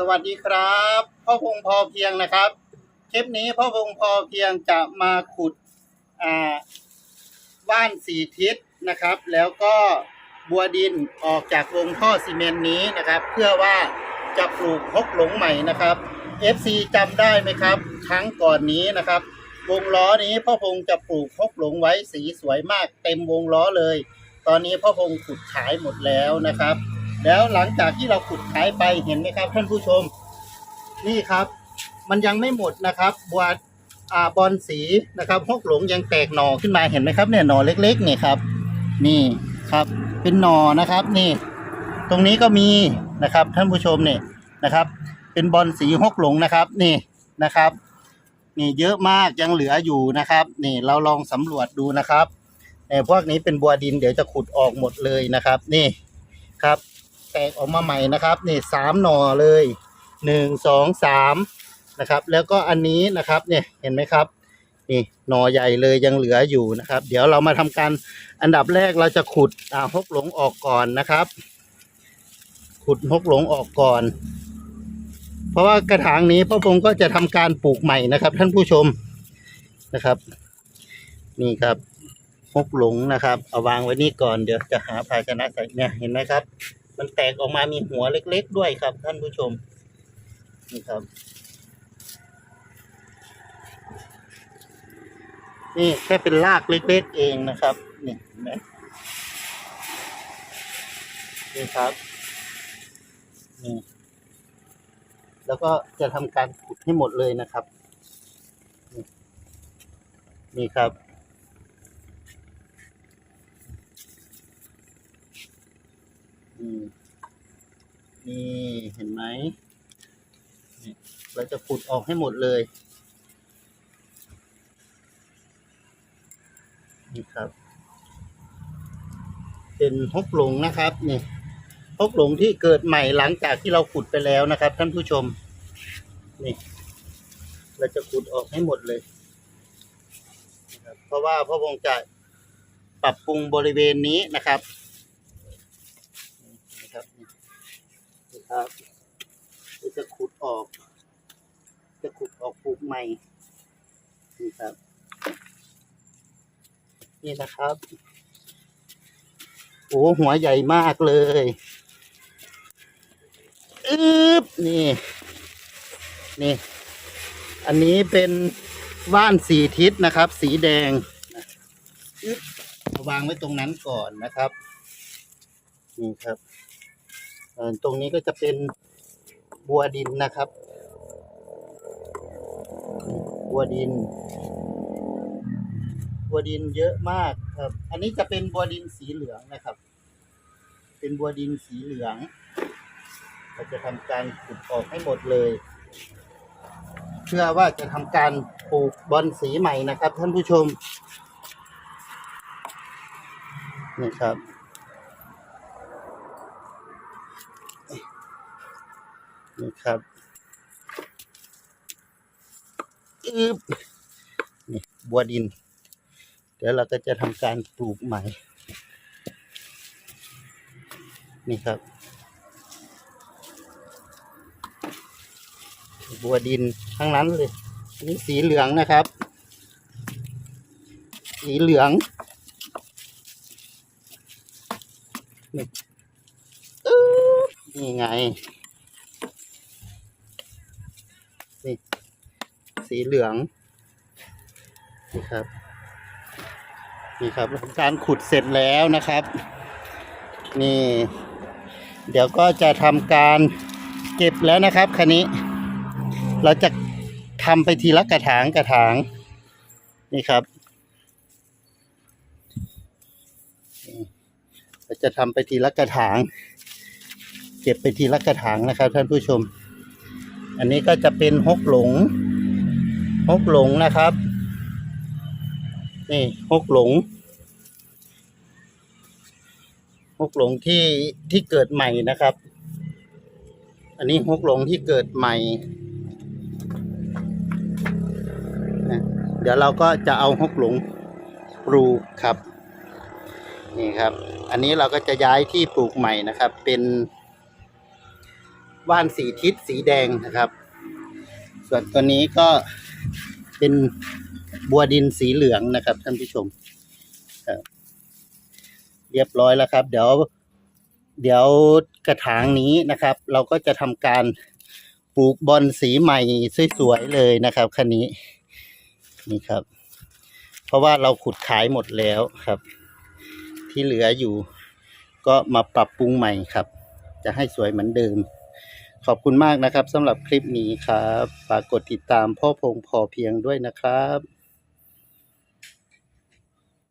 สวัสดีครับพ่อพงพอเพียงนะครับ คลิปนี้พ่อพงพอเพียงจะมาขุดอ่าบ้านสี่ทิศนะครับ แล้วก็บัวดินออกจากวงท่อซีเมนต์นี้นะครับ เพื่อว่าจะปลูกฮกหลงใหม่นะครับ FC จำได้ไหมครับ ครั้งก่อนนี้นะครับ วงล้อนี้พ่อพงจะปลูกฮกหลงไว้สีสวยมาก เต็มวงล้อเลย ตอนนี้พ่อพงขุดขายหมดแล้วนะครับ แล้วหลังจากที่เราขุดขายไปเห็นไหมครับ ท่านผู้ชม นี่ครับ มันยังไม่หมดนะครับบัวอ่าบอลสีนะครับฮกหลงยังแตกหน่อขึ้นมาเห็นไหมครับเนี่ยหน่อเล็กๆเนี่ยครับ นี่ครับ เป็นหน่อนะครับ นี่ ตรงนี้ก็มีนะครับ ท่านผู้ชมเนี่ยนะครับ เป็นบอลสีฮกหลงนะครับ นี่นะครับนี่เยอะมากยังเหลืออยู่นะครับ นี่เราลองสำรวจดูนะครับแต่พวกนี้เป็นบัวดินเดี๋ยวจะขุดออกหมดเลยนะครับ นี่ครับ แตกออกมาใหม่นะครับนี่สามหน่อเลยหนึ่งสองสามนะครับ แล้วก็อันนี้นะครับเนี่ยเห็นไหมครับนี่หน่อใหญ่เลยยังเหลืออยู่นะครับ เดี๋ยวเรามาทำการอันดับแรกเราจะขุดอ่าฮกหลงออกก่อนนะครับ ขุดฮกหลงออกก่อน เพราะว่ากระถางนี้พ่อพงก็จะทำการปลูกใหม่นะครับ ท่านผู้ชมนะครับ นี่ครับฮกหลงนะครับ เอาวางไว้นี่ก่อนเดี๋ยวจะหาภาชนะใส่เนี่ยเห็นไหมครับ มันแตกออกมามีหัวเล็ก ๆ ด้วยครับ ท่านผู้ชม นี่ครับ นี่แค่เป็นรากเล็ก ๆ เองนะครับ นี่เห็นไหมนี่ครับนี่แล้วก็จะทำการขุดให้หมดเลยนะครับ นี่ครับ อืม นี่เห็นไหม เราจะขุดออกให้หมดเลย นี่ครับ เป็นฮกหลงนะครับนี่ฮกหลงที่เกิดใหม่หลังจากที่เราขุดไปแล้วนะครับ ท่านผู้ชม นี่ เราจะขุดออกให้หมดเลย เพราะว่าพ่อวงจะปรับปรุงบริเวณนี้นะครับนี่นะครับ ครับจะขุดออก จะขุดออกปลูกใหม่นี่ครับ นี่นะครับ โอ้หัวใหญ่มากเลยอึบนี่ นี่ อันนี้เป็นว่านสีทิศนะครับ สีแดงอึ๊บวางไว้ตรงนั้นก่อนนะครับ นี่ครับ ตรงนี้ก็จะเป็นบัวดินนะครับ บัวดิน บัวดินเยอะมากครับ อันนี้จะเป็นบัวดินสีเหลืองนะครับ เป็นบัวดินสีเหลือง เราจะทำการขุดออกให้หมดเลย เพื่อว่าจะทำการปลูกบอลสีใหม่นะครับ ท่านผู้ชมนี่ครับ นี่ครับอึบนี่บัวดิน เดี๋ยวเราก็จะทำการปลูกใหม่ นี่ครับ บัวดินทั้งนั้นเลยนนี้สีเหลืองนะครับ สีเหลืองนี่ไง นี่ สีเหลืองนี่ครับ นี่ครับการขุดเสร็จแล้วนะครับ นี่ เดี๋ยวก็จะทำการเก็บแล้วนะครับคันนี้ เราจะทำไปทีละกระถางกระถาง นี่ครับเราจะทำไปทีละกระถาง เก็บไปทีละกระถางนะครับท่านผู้ชม อันนี้ก็จะเป็นฮกหลงฮกหลงนะครับ นี่ฮกหลงฮกหลงที่ที่เกิดใหม่นะครับ อันนี้ฮกหลงที่เกิดใหม่เดี๋ยวเราก็จะเอาฮกหลงปลูกครับ นี่ครับ อันนี้เราก็จะย้ายที่ปลูกใหม่นะครับ เป็น ว่านสีทิศสีแดงนะครับ ส่วนตัวนี้ก็เป็นบัวดินสีเหลืองนะครับ ท่านผู้ชมเรียบร้อยแล้วครับ เดี๋ยว เดี๋ยวกระถางนี้นะครับ เราก็จะทำการปลูกบอลสีใหม่สวยๆเลยนะครับคันนี้นี่ครับ เพราะว่าเราขุดขายหมดแล้วครับ ที่เหลืออยู่ก็มาปรับปรุงใหม่ครับ จะให้สวยเหมือนเดิม ขอบคุณมากนะครับสำหรับคลิปนี้ครับฝากกดติดตามพ่อพงพอเพียงด้วยนะครับ